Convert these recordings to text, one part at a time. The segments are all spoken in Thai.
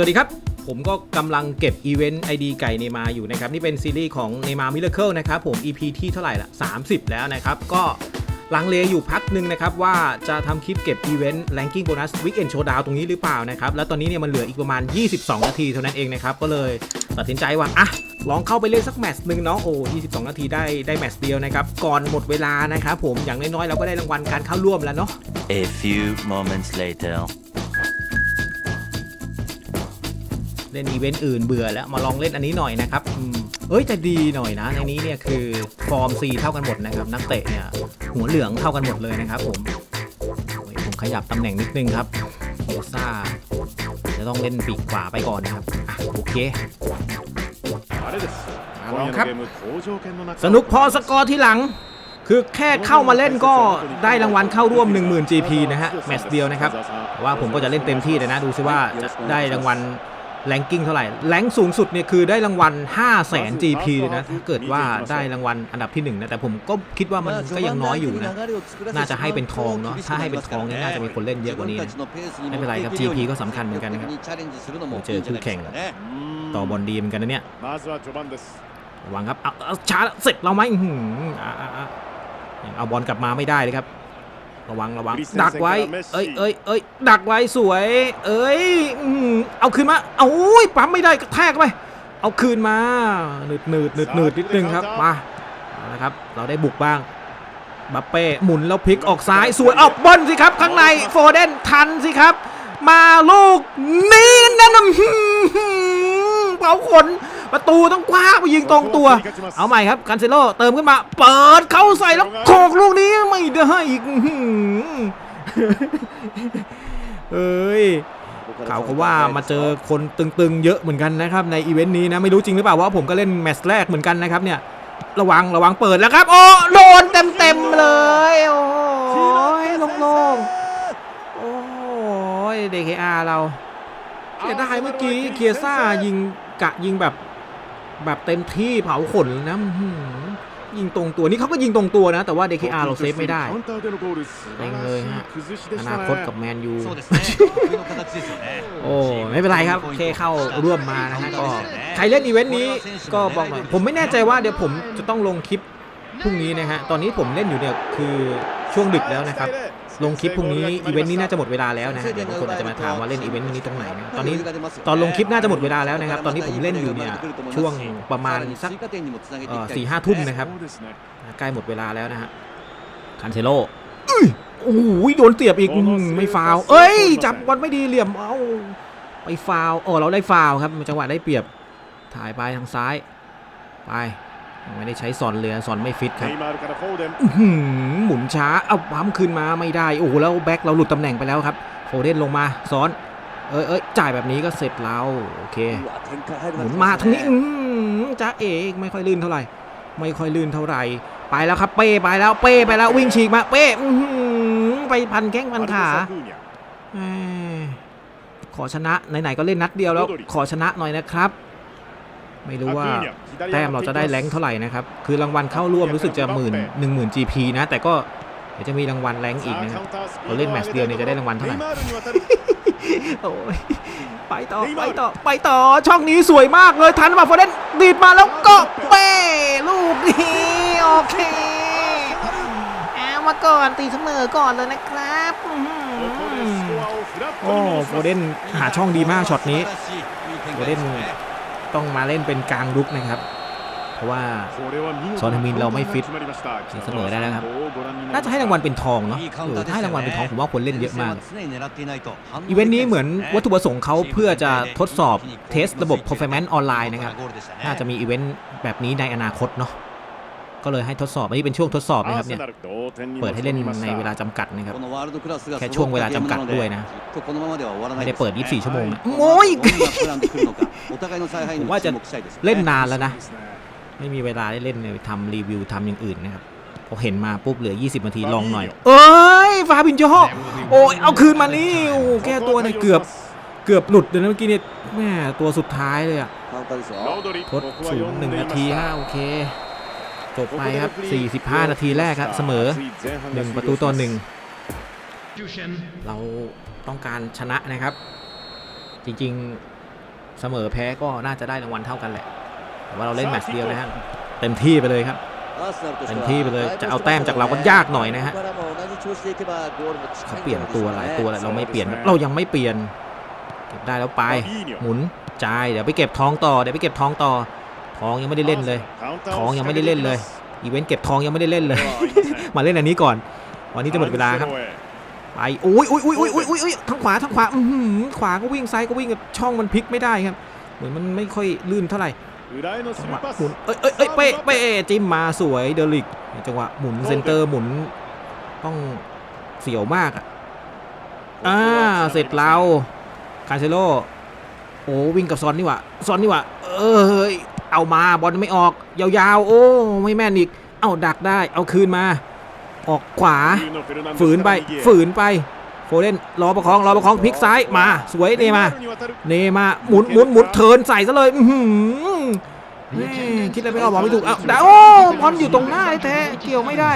สวัสดีครับ ผมก็กำลังเก็บอีเวนต์ไอดีไก่เนมาอยู่นะครับ นี่เป็นซีรีส์ของเนมามิเลเคิลนะครับผม EP ที่เท่าไหร่ละ 30 แล้วนะครับ ก็ลังเลอยู่พักหนึ่งนะครับ ว่าจะทำคลิปเก็บอีเวนต์ Ranking Bonus Weekend Showdown ตรงนี้หรือเปล่านะครับ แล้วตอนนี้เนี่ยมันเหลืออีกประมาณ 22 นาทีเท่านั้นเองนะครับ ก็เลยตัดสินใจว่า อะ ลองเข้าไปเล่นสักแมตช์หนึ่งเนาะโอ้22 นาทีได้ได้แมตช์เดียวนะครับ ก่อนหมดเวลานะครับผมอย่างน้อยๆเราก็ได้รางวัลการเข้าร่วมแล้วเนาะ A few moments later. เล่นอีเวนต์อื่นเบื่อแล้วมาลองเล่นอันนี้หน่อยนะครับเอ้ยแต่ดีหน่อยนะในนี้เนี่ยคือฟอร์มซีเท่ากันหมดนะครับนักเตะเนี่ยหัวเหลืองเท่ากันหมดเลยนะครับผมผมขยับตำแหน่งนิดนึงครับโอซ่าจะต้องเล่นปีกขวาไปก่อนนะครับโอเคลองครับ สนุกพอสกอร์ที่หลัง คือแค่เข้ามาเล่นก็ได้รางวัลเข้าร่วม 10,000 GP นะฮะ แมตช์เดียวนะครับ ว่าผมก็จะเล่นเต็มที่เลยนะ ดูซิว่าจะได้รางวัล แรงกิ้งเท่าไหร่ แรงสูงสุดเนี่ยคือได้รางวัล 5 0 0 0 0 0 GP เลยนะ ถ้าเกิดว่าได้รางวัลอันดับที่1นะ แต่ผมก็คิดว่ามันก็ยังน้อยอยู่นะ น่าจะให้เป็นทองเนาะ ถ้าให้เป็นทองนี่น่าจะมีคนเล่นเยอะกว่านี้นะไม่เป็นไรครับ GP ก็สำคัญเหมือนกันนะครับเจอคู่แข่งต่อบอลดีเหมือนกันนะเนี่ยระวังครับ เอาช้าเสร็จเราไหมเอาบอลกลับมาไม่ได้เลยครับ ระวังระวัง ดักไว้ เอ้ยเอ้ยเอ้ยดักไว้สวย เอ้ยอื้อหือเอาคืนมาเอาอุ้ยปั๊มไม่ได้กระแทกไป เอาคืนมาหนืดหนืดหนืดหนืดนิดนึงครับมาเอาละครับ เราได้บุกบ้างบัปเป้หมุนแล้วพลิกออกซ้ายสวยออกบอลสิครับ ข้างในโฟเดนทันสิครับ มาลูกนี้นั่นน่ะอื้อหือเผาขน ประตูต้องคว้าไปยิงตรงตัว เอาใหม่ครับกันเซโลเติมขึ้นมา เปิดเข้าใส่แล้วโขกลูกนี้ไม่ได้อีกอื้อหือเอ้ยเขาก็ว่ามาเจอคนตึงๆเยอะเหมือนกันนะครับในอีเวนต์นี้นะไม่รู้จริงหรือเปล่าว่าผมก็เล่นแมตช์แรกเหมือนกันนะครับเนี่ยระวังระวังเปิดแล้วครับ โอ้โดนเต็มๆเลยโอ้ยโล่งๆโอ้ยเดคอาเราเสียดายเมื่อกี้เคียซ่ายิงกะยิงแบบ แบบเต็มที่เผาขนนะยิงตรงตัวนี่เขาก็ยิงตรงตัวนะ แต่ว่า DKR เราเซฟไม่ได้เองเลยฮะอนาคตกับแมนยูโอ้ไม่เป็นไรครับเคเข้าร่วมมานะฮะก็ใครเล่นอีเวนต์นี้ก็บอกหน่อยผมไม่แน่ใจว่าเดี๋ยวผมจะต้องลงคลิปพรุ่งนี้นะฮะตอนนี้ผมเล่นอยู่เนี่ยคือช่วงดึกแล้วนะครับ ลงคลิปพรุ่งนี้อีเวนต์นี้น่าจะหมดเวลาแล้วนะฮะบคนอาจจะมาถามว่าเล่นอีเวนต์นี้ตรงไหนตอนนี้ตอนลงคลิปน่าจะหมดเวลาแล้วนะครับตอนนี้ผมเล่นอยู่เนี่ยช่วงประมาณสักสี่ห้าทุ่มนะครับใกล้หมดเวลาแล้วนะฮะคันเซโลโอ้โหโดนเสียบอีกไม่ฟาวเอ้ย จับบอลไม่ดีเหลี่ยมเอาไปฟาวโอ้เราได้ฟาวครับจังหวะได้เปรียบถ่ายไปทางซ้ายไป ไม่ได้ใช้ซอนเลยซอนไม่ฟิตครับหมุนช้าเอาปั๊มขึ้นมาไม่ได้ โอ้โหแล้วแบ็คเราหลุดตำแหน่งไปแล้วครับ โฟเดนลงมาซ้อนเอ้ยเอ้ยจ่ายแบบนี้ก็เสร็จแล้วโอเคหมุนมาทางนี้จ้าเอกไม่ค่อยลื่นเท่าไหร่ ไม่ค่อยลื่นเท่าไหร่ ไปแล้วครับเป้ไปแล้วเป้ไปแล้ววิ่งฉีกมาเป้ไปพันแข้งพันขาขอชนะไหนๆก็เล่นนัดเดียวแล้วขอชนะหน่อยนะครับ ไม่รู้ว่าแต้มเราจะได้แรงเท่าไหร่นะครับ คือรางวัลเข้าร่วมรู้สึกจะหมื่นหนึ่งหมื่นจีพีนะ แต่ก็เดี๋ยวจะมีรางวัลแรงอีกนะครับเราเล่นแมตช์เดียวนี่จะได้รางวัลเท่าไหร่โอ้ยไปต่อไปต่อไปต่อช่องนี้สวยมากเลยทันมาโฟเดนดีดมาแล้วก็เป้ลูกนี้โอเคเอามาก่อนตีเสมอก่อนเลยนะครับโอ้โฟเดนหาช่องดีมากช็อตนี้โฟเดน ต้องมาเล่นเป็นกลางลุกนะครับ เพราะว่าซอนฮมินเราไม่ฟิตเสมอได้แล้วครับ น่าจะให้รางวัลเป็นทองเนาะถ้าให้รางวัลเป็นทองผมว่าคนเล่นเยอะมาก อีเวนต์นี้เหมือนวัตถุประสงค์เขาเพื่อจะทดสอบเทสระบบ performance ออนไลน์นะครับ น่าจะมีอีเวนต์แบบนี้ในอนาคตเนาะ ก็เลยให้ทดสอบอันนี้เป็นช่วงทดสอบนะครับเนี่ยเปิดให้เล่นในเวลาจำกัดนะครับแค่ช่วงเวลาจำกัดด้วยนะไม่ได้เปิด 24 ชั่วโมงโอ้ยผมว่าจะเล่นนานแล้วนะ ไม่มีเวลาได้เล่นเลยทำรีวิวทำอย่างอื่นนะครับพอเห็นมาปุ๊บเหลือ 20 นาทีลองหน่อย เอ้ยฟาบินโยโอ้ยเอาคืนมานี่โอ้แก้ตัวเนยเกือบเกือบหลุดเดี๋ยนะเมื่อกี้เนี่ยแม่ตัวสุดท้ายเลยอะทดสูงหนึ่งนาทีฮะโอเค จบไปครับ 45 นาทีแรกครับเสมอ 1 ประตูต่อหนึ่งเราต้องการชนะนะครับ จริงๆเสมอแพ้ก็น่าจะได้รางวัลเท่ากันแหละ แต่ว่าเราเล่นแมตช์เดียวนะฮะเต็มที่ไปเลยครับเป็นที่ไปเลยจะเอาแต้มจากเราก็ยากหน่อยนะฮะเขาเปลี่ยนตัวหลายตัวแล้วเราไม่เปลี่ยนเรายังไม่เปลี่ยนเก็บได้แล้วไปหมุนจ่ายเดี๋ยวไปเก็บท้องต่อเดี๋ยวไปเก็บท้องต่อ ทองยังไม่ได้เล่นเลย ทองยังไม่ได้เล่นเลย อีเวนต์เก็บทองยังไม่ได้เล่นเลย มาเล่นอันนี้ก่อน วันนี้จะหมดเวลาครับ ไปโอ้ยโอ้ยโอ้ยโอ้ยโอ้ยโอ้ยทางขวาทางขวาอืมขวาก็วิ่งซ้ายก็วิ่งช่องมันพลิกไม่ได้ครับ เหมือนมันไม่ค่อยลื่นเท่าไหร่จังหวะหมุนเอ้ยเอ้ยเป๊ะเป๊ะจิ้มมาสวยเดลิก จังหวะหมุนเซนเตอร์หมุนต้องเสียวมากอะอ่าเสร็จแล้วคาเซโลโอ้วิ่งกับซอนนี่หว่าซอนนี่หว่าเออ เอามาบอลไม่ออก ยาวๆ โอ้ ไม่แม่นอีก เอาดักได้ เอาคืนมา ออกขวา ฝืนไป ฝืนไป โฟเดนรอประคอง รอประคองพลิกซ้ายมา สวยเนมา เนมาหมุนหมุนหมุนเทินใส่ซะเลย อื้อหือแม่คิดอะไรไม่ออกบอกไม่ถูกเอ้าดาโอ้บอลอยู่ตรงหน้าแท้เกี่ยวไม่ได้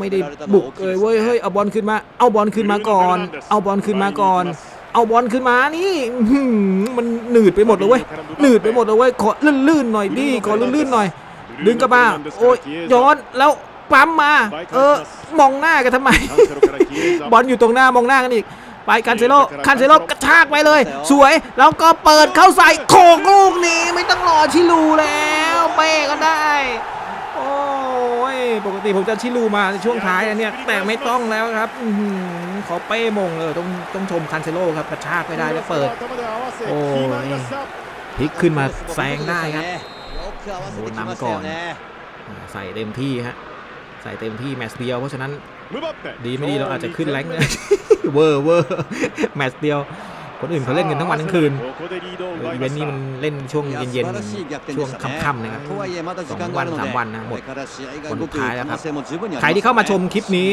ไม่ได้บุกเลยเว้ย เฮ้ย เอาบอลขึ้นมา เอาบอลขึ้นมาก่อน เอาบอลขึ้นมาก่อน เอาบอลขึ้นมานี่อื้อหือมันหนืดไปหมดเลยเว้ยหนืดไปหมดเลยเว้ยขอลื่นๆหน่อยดิขอลื่นๆหน่อย ดึงกลับมาโอ้ยย้อนแล้วปั๊มมา เออมองหน้ากันทำไม บอลอยู่ตรงหน้ามองหน้ากันอีกไปคันเซโลคันเซโลกระชากไปเลย สวยแล้วก็เปิดเข้าใส่โขกลูกนี้ไม่ต้องรอชิลูแล้วเป้ก็ได้โอ้ยปกติผมจะชิลูมาในช่วงท้ายอันเนี้ยแต่ไม่ต้องแล้วครับ อื้อหือขอเป้มงเลยต้องต้องชมคันเซโลครับกระชากไปได้แล้วเปิด โอ้ยพลิกขึ้นมาแซงได้ครับโดนนำก่อนอ่าใส่เต็มที่ฮะใส่เต็มที่แมตช์เดียวเพราะฉะนั้นดีไม่ดีเราอาจจะขึ้นแรงค์นะเวอร์เวอร์แมตช์เดียว คนอื่นเขาเล่นกันทั้งวันทั้งคืนอีเวนต์นี้มันเล่นช่วงเย็นๆ ช่วงค่ำๆนะครับสองวันสามวันนะหมดวันสุดท้ายแล้วครับ ใครที่เข้ามาชมคลิปนี้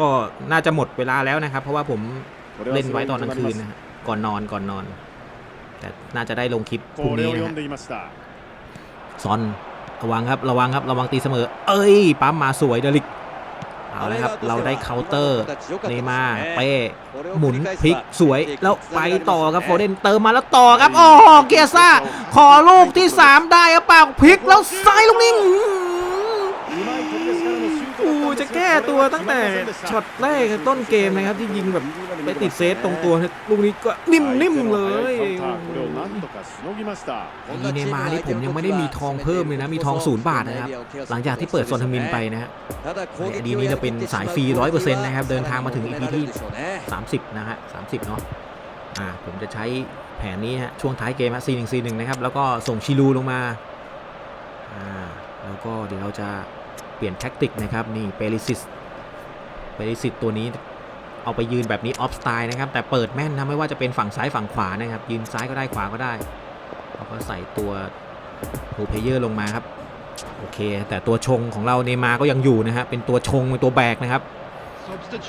ก็น่าจะหมดเวลาแล้วนะครับ เพราะว่าผมเล่นไว้ตอนกลางคืนนะฮะก่อนนอนก่อนนอน แต่น่าจะได้ลงคลิปพรุ่งนี้นะฮะซอนระวังครับระวังครับระวังตีเสมอ เอ้ยปั๊มมาสวยเดลิก เอาเลยครับ เราได้เคาน์เตอร์เนย์มาร์เป้หมุนพลิกสวยแล้วไปต่อครับโฟเดนเติมมาแล้วต่อครับโอ้โหเกียร์ซ่าขอลูกที่ 3 ได้หรือเปล่าพลิกแล้วซ้ายลูกนี้อื้อหืออู้จะแก้ตัวตั้งแต่ช็อตแรกต้นเกมนะครับที่ยิงแบบไปติดเซฟตรงตัวลูกนี้ก็นิ่มๆเลยมีเนมาร์นี่ผมยังไม่ได้มีทองเพิ่มเลยนะมีทองศูนย์บาทนะครับหลังจากที่เปิดโซนทมินไปนะฮะอดีนี้จะเป็นสายฟรี100%นต์นะครับเดินทางมาถึง EP ที่ 30 นะฮะ30เนาะอ่าผมจะใช้แผนนี้ฮะช่วงท้ายเกมฮะ C1 C1 นะครับแล้วก็ส่งชิลูลงมาอ่าแล้วก็เดี๋ยวเราจะ เปลี่ยนแท็กติกนะครับนี่เปริซิสเปริซิสตัวนี้เอาไปยืนแบบนี้ออฟสไตล์นะครับ แต่เปิดแม่นนะไม่ว่าจะเป็นฝั่งซ้ายฝั่งขวานะครับ ยืนซ้ายก็ได้ขวาก็ได้แล้วก็ใส่ตัวโฮเพเยอร์ลงมาครับโอเค แต่ตัวชงของเราเนย์มาร์ก็ยังอยู่นะฮะเป็นตัวชงเป็นตัวแบกนะครับ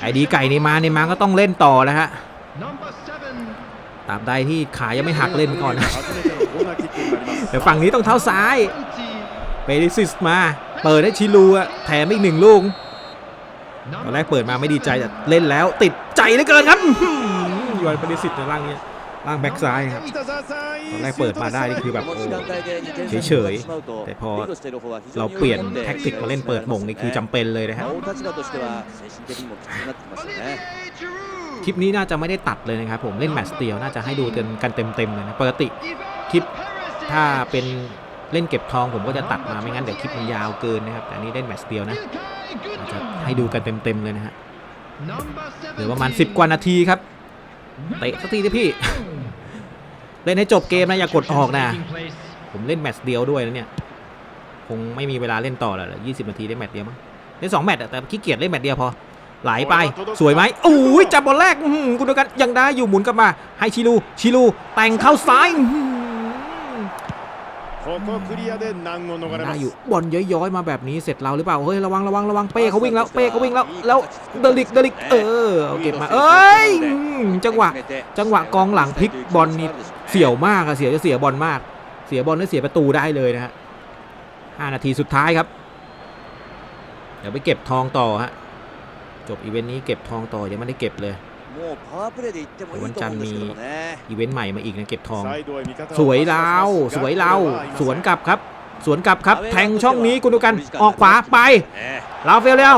ไอดีไก่เนย์มาร์เนย์มาร์ก็ต้องเล่นต่อแล้วฮะตราบใดที่ขายังไม่หักเล่นไปก่อนนะเดี๋ยวฝั่งนี้ต้องเท้าซ้ายเปริซิสมา เปิดให้ชิลูอะแถมอีกหนึ่งลูกตอนแรกเปิดมาไม่ดีใจแต่เล่นแล้วติดใจเหลือเกินครับย้อหือยอนปริซิสในร่างเนี้ยร่างแบ็กซ้ายครับตอนแรกเปิดมาได้นี่คือแบบโอ้เฉยๆแต่พอเราเปลี่ยนแท็กติกมาเล่นเปิดหม่งนี่คือจำเป็นเลยนะฮะคลิปนี้น่าจะไม่ได้ตัดเลยนะครับผมเล่นแมตช์เดียวน่าจะให้ดูกันกันเต็มๆเลยนะปกติคลิปถ้าเป็น เล่นเก็บทองผมก็จะตัดมาไม่งั้นเดี๋ยวคลิปมันยาวเกินนะครับแต่นี้เล่นแมตช์เดียวนะอาจจะให้ดูกันเต็มๆเลยนะฮะเหลือประมาณ 10 กว่านาทีครับเตะสักทีดิพี่ เล่นให้จบเกมนะอย่ากดออกนะ ผมเล่นแมตช์เดียวด้วยนะเนี่ยคงไม่มีเวลาเล่นต่อแล้วเหรอ20นาทีได้แมตช์เดียวมั้งเล่นสองแมตช์แต่ขี้เกียจเล่นแมตช์เดียวพอไหลไปสวยไหมโอ้ยจับบอลแรกคุณดูกันยังได้อยู่หมุนกลับมา ให้ชิลูชิลูแต่งเข้าซ้าย อื้อหือได้อยู่บอลย้อยๆมาแบบนี้เสร็จเราหรือเปล่าเฮ้ยระวังระวังระวังเป้เขาวิ่งแล้วเป้เขาวิ่งแล้วแล้วเดลิกเดลิกเออเอาเก็บมาเอ้ยอื้อจังหวะจังหวะกองหลังพลิกบอลนี่เสี่ยวมากอะเสียจะเสียบอลมาก เสียบอลแล้วเสียประตูได้เลยนะฮะห้านาทีสุดท้ายครับ เดี๋ยวไปเก็บทองต่อฮะจบอีเวนต์นี้เก็บทองต่อยังไม่ได้เก็บเลย วันจันทร์มีอีเวนต์ใหม่มาอีกนะเก็บทอง สวยเลาสวยเลาสวนกลับครับ สวนกลับครับ แทงช่องนี้คุณดูกันออกขวาไปลาวเฟลแล้ว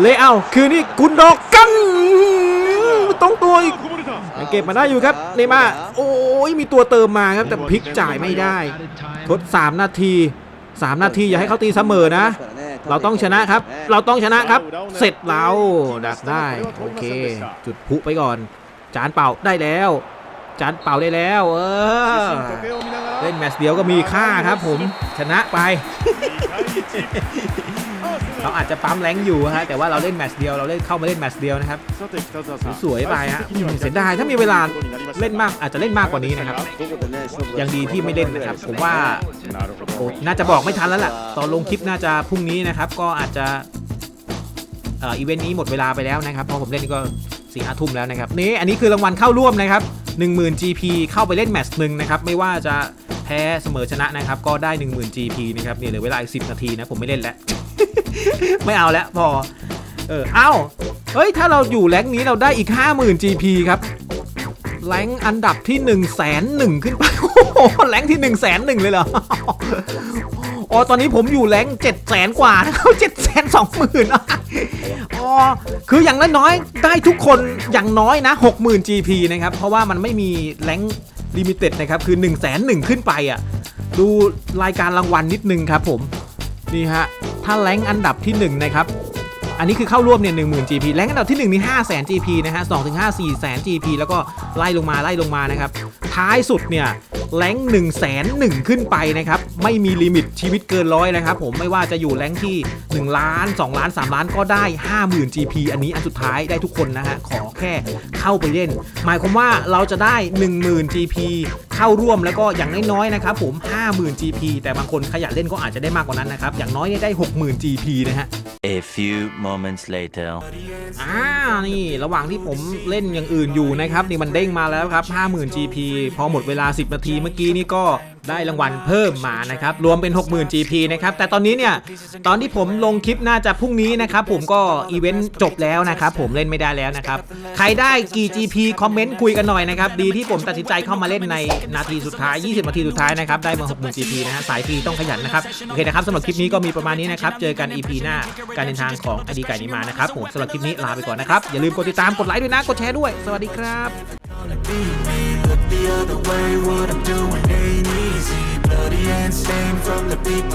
เลเอาคืนนี้คุณดอกกันตรงตัวอีกเก็บมาได้อยู่ครับเนมาโอ้ยมีตัวเติมมาครับแต่พลิกจ่ายไม่ได้ ทด 3 นาที 3 นาทีอย่าให้เขาตีเสมอนะ เราต้องชนะครับ เราต้องชนะครับ เสร็จเราดักได้โอเค จุดพุไปก่อน จานเป่าได้แล้ว จานเป่าได้แล้ว เออเล่นแมตช์เดียวก็มีค่าครับผมชนะไป เราอาจจะปั๊มแรงอยู่ฮะแต่ว่าเราเล่นแมตช์เดียวเราเล่นเข้ามาเล่นแมตช์เดียวนะครับสวยไปฮะเสียดายถ้ามีเวลาเล่นมากอาจจะเล่นมากกว่านี้นะครับยังดีที่ไม่เล่นนะครับ ผมว่าน่าจะบอกไม่ทันแล้วล่ะตอนลงคลิปน่าจะพรุ่งนี้นะครับ ก็อาจจะอีเวนต์นี้หมดเวลาไปแล้วนะครับพอผมเล่นก็สี่ห้าทุ่มแล้วนะครับนี่อันนี้คือรางวัลเข้าร่วมนะครับ 10,000 GP เข้าไปเล่นแมตช์หนึ่งนะครับไม่ว่าจะแพ้เสมอชนะนะครับ ก็ได้ 10,000 GP นะครับเนี่ยเหลือเวลาอีก10 นาทีนะ ผมไม่เล่นแล้ว ไม่เอาแล้วพอ เออ เอ้า เฮ้ย ถ้าเราอยู่แรงนี้เราได้อีก 50,000 GP ครับ แรงอันดับที่1นึ่งแสนหนึ่งขึ้นไป โอ้โห แรงที่1นึ่งแสนหนึ่งเลยเหรอ อ๋อ ตอนนี้ผมอยู่แรงเจ็ดแสนกว่านะครับเจ็ดแสนสองหมื่นอ๋อ คืออย่างน้อยๆได้ทุกคนอย่างน้อยนะหกหมื่น GP นะครับ เพราะว่ามันไม่มีแรงลิมิเต็ดนะครับ คือ1นึ่งแสนหนึ่งขึ้นไปอะ ดูรายการรางวัลนิดนึงครับผม นี่ฮะ ถ้าแรงอันดับที่1นะครับ อันนี้คือเข้าร่วมเนี่ยหนึ่งหมื่น GP แรงอันดับที่1นี่ห้าแสน GP นะฮะสองถึงห้าสี่แสน GP แล้วก็ไล่ลงมาไล่ลงมานะครับ ท้ายสุดเนี่ยแรง1นึ่งแสนหนึ่งขึ้นไปนะครับ ไม่มีลิมิตชีวิตเกินร้อยนะครับผมไม่ว่าจะอยู่แรงที่ 1 ล้าน 2 ล้าน 3 ล้านก็ได้ 50,000 GP อันนี้อันสุดท้ายได้ทุกคนนะฮะ ขอแค่เข้าไปเล่น หมายความว่าเราจะได้ 10,000 GP เข้าร่วมแล้วก็อย่างน้อยๆนะครับผม 50,000 GP แต่บางคนขยันเล่นก็อาจจะได้มากกว่านั้นนะครับ อย่างน้อยเนี่ยได้ 60,000 GP นะฮะ A few moments later. อ่า นี่ ระหว่างที่ผมเล่นอย่างอื่นอยู่นะครับ นี่มันเด้งมาแล้วครับ 50,000 GP พอหมดเวลา 10 นาทีเมื่อกี้นี่ก็ ได้รางวัลเพิ่มมานะครับรวมเป็น 60,000 GP นะครับแต่ตอนนี้เนี่ยตอนที่ผมลงคลิปน่าจะพรุ่งนี้นะครับผมก็อีเวนต์จบแล้วนะครับผมเล่นไม่ได้แล้วนะครับใครได้กี่ GP คอมเมนต์คุยกันหน่อยนะครับดีที่ผมตัดสินใจเข้ามาเล่นในนาทีสุดท้าย 20 นาทีสุดท้ายนะครับได้มา 60,000 GP นะฮะสายฟรีต้องขยันนะครับโอเคนะครับสำหรับคลิปนี้ก็มีประมาณนี้นะครับเจอกัน EP หน้าการเดินทางของอดีไก่นิมานะครับผมสำหรับคลิปนี้ลาไปก่อนนะครับอย่าลืมกดติดตามกดไลค์ด้วยนะกดแชร์ด้วยสวัสดีครับ Look the other way, what I'm doing ain't. Bloody and stained from the people.